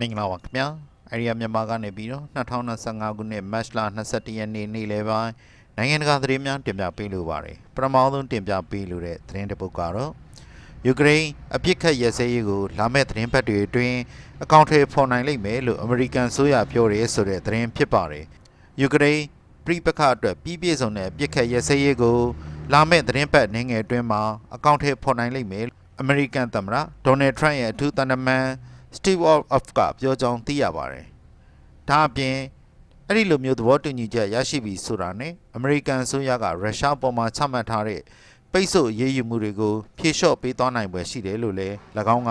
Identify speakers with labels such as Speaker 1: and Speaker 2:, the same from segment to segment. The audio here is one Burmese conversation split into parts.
Speaker 1: မင်္ဂလာပါခင်ဗျာအရီယာမြန်မာကနေပြီးတော့2025ခုနှစ်မတ်လ22ရက်နေ့နေ့လယ်ပိုင်းနိုင်ငံတကာသတင်းများတင်ပြပေးလိုပါတယ်ပထမဆုံးတင်ပြပေးလိုတဲ့သတင်းတစ်ပုဒ်ကတော့ယူကရိန်းအပြစ်ခတ်ရစဲရေးကိုလာမယ့်သတင်းပတ်တွေအတွင်းအကောင့်ထဲဖော်နိုင်လိမ့်မယ်လို့အမေရိကန်ဆိုရပြောရဲဆိုတဲ့သတင်းဖြစ်ပါတယ်ယူကရိန်းပြည်ပခအတွက်ပြီးပြည့်စုံတဲ့ပြစ်ခတ်ရစဲရေးကိုလာမယ့်သတင်းပတ်နိုင်ငံအတွင်းမှာအကောင့်ထဲဖော်နိုင်လိမ့်မယ်အမေရိကန်သမ္မတဒေါ်နယ်ထရန့်ရဲ့အထူးတန်တမန် Steve Off ကပြောကြောင်းသိရပါတယ်။ဒါအပြင်အဲ့ဒီလိုမျိုးသဘောတူညီချက်ရရှိပြီဆိုတာနဲ့အမေရိကန်အစိုးရကရုရှားပေါ်မှာချမှတ်ထားတဲ့ပိတ်ဆို့ရေးယူမှုတွေကိုဖြေလျှော့ပေးသွားနိုင်ပွဲရှိတယ်လို့လည်း၎င်းက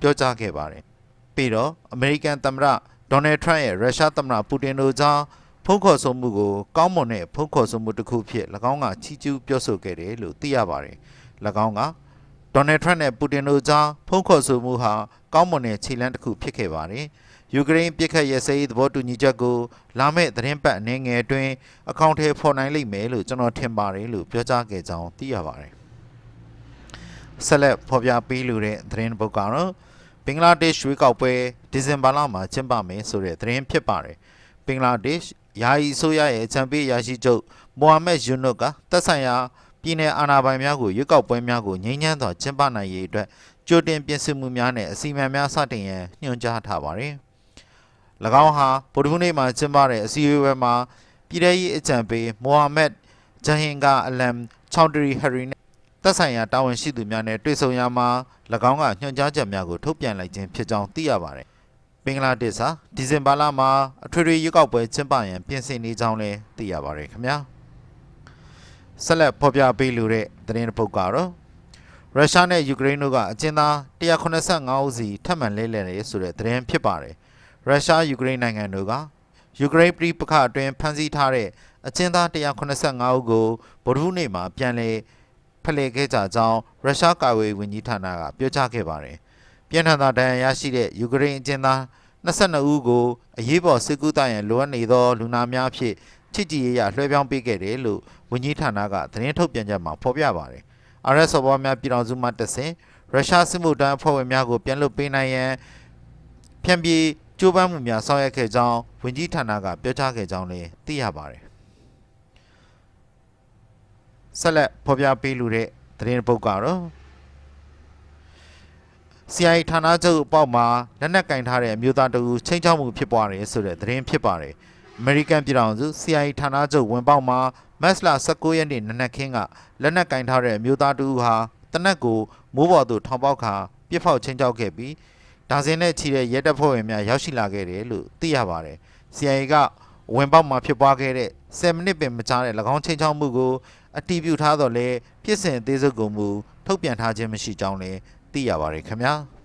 Speaker 1: ပြောကြားခဲ့ပါတယ်။ပြီးတော့အမေရိကန်သမ္မတဒေါ်နယ်ထရန့်ရဲ့ရုရှားသမ္မတပူတင်တို့ကြားဖုန်းခေါ်ဆိုမှုကိုကောင်းမွန်တဲ့ဖုန်းခေါ်ဆိုမှုတစ်ခုဖြစ်၎င်းကချီးကျူးပြောဆိုခဲ့တယ်လို့သိရပါတယ်။၎င်းက ဒေါ်နယ်ထရန့်နဲ့ပူတင်တို့ကြားဖုန်းခေါ်ဆိုမှုဟာကောင်းမွန်တဲ့ခြေလှမ်းတစ်ခုဖြစ်ခဲ့ပါတယ်။ယူကရိန်းပြစ်ခတ်ရစဲရေးသဘောတူညီချက်ကိုလာမယ့်သတင်းပတ်အနေငယ်အတွင်းအကောင့်ထဲဖော်နိုင်လိမ့်မယ်လို့ကျွန်တော်ထင်ပါတယ်လို့ပြောကြားခဲ့ကြောင်းသိရပါတယ်။ဆက်လက်ဖော်ပြပေးလိုတဲ့သတင်းပုဒ်ကတော့ဘင်္ဂလားဒေ့ရှ်ရွေးကောက်ပွဲဒီဇင်ဘာလမှာကျင်းပမယ်ဆိုတဲ့သတင်းဖြစ်ပါတယ်။ဘင်္ဂလားဒေ့ရှ်ယာယီအစိုးရရဲ့ချန်ပီယာရှိချုပ်မိုဟာမက်ယူနုတ်ကတက်ဆိုင်ရာ ပြည်내အာဏာပိုင်များကိုရွေးကောက်ပွဲများကိုငြိမ်းချမ်းစွာကျင်းပနိုင်ရေးအတွက်ကြိုတင်ပြင်ဆင်မှုများနဲ့အစီအမံများစတင်ရန်ညွှန်ကြားထားပါတယ်။၎င်းဟာဗုဒ္ဓဟူးနေ့မှာကျင်းပတဲ့အစည်းအဝေးမှာပြည်ထရေးအကြံပေးမိုဟာမက်ဂျဟင်ကာအလမ်ချောင်တရီဟရီနဲ့သက်ဆိုင်ရာတာဝန်ရှိသူများနဲ့တွေ့ဆုံရမှာ၎င်းကညွှန်ကြားချက်များကိုထုတ်ပြန်လိုက်ခြင်းဖြစ်ကြောင်းသိရပါတယ်။ဘင်္ဂလားဒေ့ရှ်ဟာဒီဇင်ဘာလမှာအထွေထွေရွေးကောက်ပွဲကျင်းပရန်ပြင်ဆင်နေကြောင်းလည်းသိရပါတယ်ခင်ဗျာ။ ဆက်လက်ဖော်ပြပေးလိုတဲ့သတင်းတစ်ပုဒ်ကတော့ရုရှားနဲ့ယူကရိန်းတို့ကအကျဉ်းသား185ဦးစီထပ်မံလဲလှယ်နေဆိုတဲ့သတင်းဖြစ်ပါတယ်။ရုရှားယူကရိန်းနိုင်ငံတို့ကယူကရိန်းပြည်ပခအတွင်းဖမ်းဆီးထားတဲ့အကျဉ်းသား185ဦးကိုဗုဒ္ဓဟူးနေ့မှာပြန်လည်ဖလှယ်ခဲ့ကြကြောင်းရုရှားကာကွယ်ရေးဝန်ကြီးဌာနကပြောကြားခဲ့ပါတယ်။ပြည်ထန်သာဒဏ်ရာရရှိတဲ့ယူကရိန်းအကျဉ်းသား22ဦးကိုအရေးပေါ်စစ်ကူတရန်လိုအပ်နေသောလူနာများအဖြစ် ချစ်ကြည်ရေးရလွှဲပြောင်းပေးခဲ့တယ်လို့ဝန်ကြီးဌာနကသတင်းထုတ်ပြန်ချက်မှာဖော်ပြပါတယ်။ RS ဘောများပြည်တော်စုမှတဆင်ရုရှားစစ်မှုထမ်းအဖွဲ့ဝင်များကိုပြန်လွှတ်ပေးနိုင်ရန်ဖြန့်ပြေးကြိုးပမ်းမှုများဆောင်ရွက်ခဲ့ကြောင်းဝန်ကြီးဌာနကပြောကြားခဲ့ကြောင်းလည်းသိရပါတယ်ဆက်လက်ဖော်ပြပေးလိုတဲ့သတင်းပုတ်ကတော့ CIA ဌာနချုပ်အပေါက်မှာလက်နက်ကင်ထားတဲ့အမျိုးသားတအူချင်းချောက်မှုဖြစ်ပွားတယ်ဆိုတဲ့သတင်းဖြစ်ပါတယ်။ American ပြည်ထောင်စု CIA ဌာနချုပ်ဝင်ပေါက်မှာမတ်လ19ရက်နေ့နနက်ခင်းကလက်နက်ကင်ထားတဲ့အမျိုးသားတအူဟာတနက်ကိုမိုးပေါ်သို့ထောင်ပေါက်ခါပြစ်ဖောက်ချင်းချောက်ခဲ့ပြီးဒါဇင်နဲ့ချီတဲ့ရဲတပ်ဖွဲ့ဝင်များရောက်ရှိလာခဲ့တယ်လို့သိရပါတယ်။ CIA ကဝင်ပေါက်မှာဖြစ်ပွားခဲ့တဲ့10မိနစ်ပင်မကြာတဲ့၎င်းချင်းချောက်မှုကိုအတီးပြုထားတော့လဲပြစ်စင်အသေးစိတ်ကိုမူထုတ်ပြန်ထားခြင်းမရှိကြောင်းလည်းသိရပါတယ်ခင်ဗျာ။